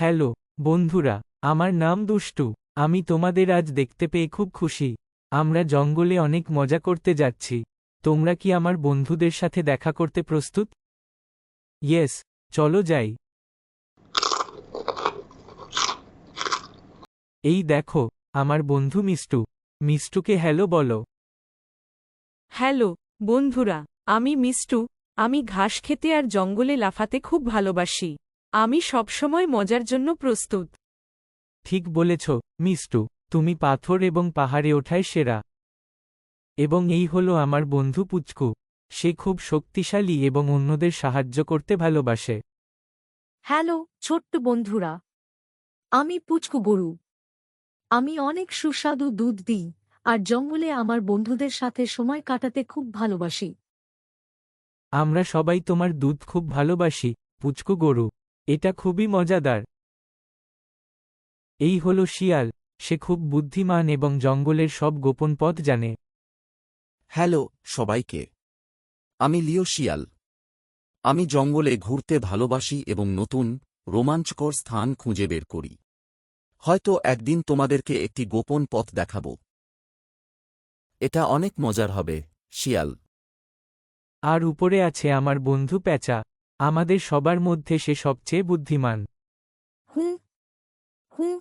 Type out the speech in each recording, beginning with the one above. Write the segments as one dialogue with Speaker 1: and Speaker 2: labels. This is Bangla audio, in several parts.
Speaker 1: হ্যালো, বন্ধুরা, আমার নাম দুষ্টু। আমি তোমাদের আজ দেখতে পেয়ে খুব খুশি। আমরা জঙ্গলে অনেক মজা করতে যাচ্ছি। তোমরা কি আমার বন্ধুদের সাথে দেখা করতে প্রস্তুত? ইয়েস, চলো যাই। এই দেখো, আমার বন্ধু মিষ্টু। মিষ্টুকে হ্যালো বলো।
Speaker 2: হ্যালো, বন্ধুরা, আমি মিষ্টু। আমি ঘাস খেতে আর জঙ্গলে লাফাতে খুব ভালোবাসি। আমি সবসময় মজার জন্য প্রস্তুত।
Speaker 1: ঠিক বলেছ মিষ্টু তুমি পাথর এবং পাহাড়ে ওঠায় সেরা। এবং এই হলো আমার বন্ধু পুচকু সে খুব শক্তিশালী এবং অন্যদের সাহায্য করতে ভালোবাসে।
Speaker 3: হ্যালো ছোট্ট বন্ধুরা। আমি পুচকু গরু। আমি অনেক সুস্বাদু দুধ দিই আর জঙ্গলে আমার বন্ধুদের সাথে সময় কাটাতে খুব ভালোবাসি।
Speaker 1: আমরা সবাই তোমার দুধ খুব ভালোবাসি পুচকু গরু। এটা খুবই মজাদার। এই হল শিয়াল সে খুব বুদ্ধিমান এবং জঙ্গলের সব গোপন পথ জানে।
Speaker 4: হ্যালো সবাইকে। আমি লিও শিয়াল। আমি জঙ্গলে ঘুরতে ভালোবাসি এবং নতুন রোমাঞ্চকর স্থান খুঁজে বের করি। হয়তো একদিন তোমাদেরকে একটি গোপন পথ দেখাব। এটা অনেক মজার হবে শিয়াল।
Speaker 1: আর উপরে আছে আমার বন্ধু প্যাঁচা। আমাদের সবার মধ্যে সে সবচেয়ে বুদ্ধিমান।
Speaker 3: হুঁ হুঁ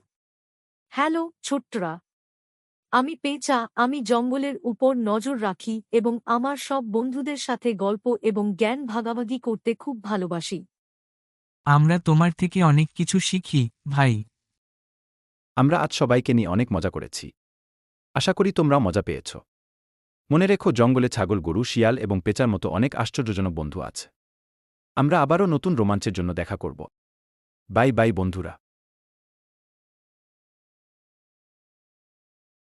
Speaker 3: হ্যালো ছোট্টরা। আমি পেঁচা আমি জঙ্গলের উপর নজর রাখি এবং আমার সব বন্ধুদের সাথে গল্প এবং জ্ঞান ভাগাভাগি করতে খুব ভালোবাসি।
Speaker 1: আমরা তোমার থেকে অনেক কিছু শিখি ভাই।
Speaker 5: আমরা আজ সবাইকে নিয়ে অনেক মজা করেছি। আশা করি তোমরাও মজা পেয়েছ। মনে রেখো জঙ্গলে ছাগল গরু শিয়াল এবং পেঁচার মতো অনেক আশ্চর্যজনক বন্ধু আছে। আমরা আবারও নতুন রোমাঞ্চের জন্য দেখা করব। বাই বাই বন্ধুরা।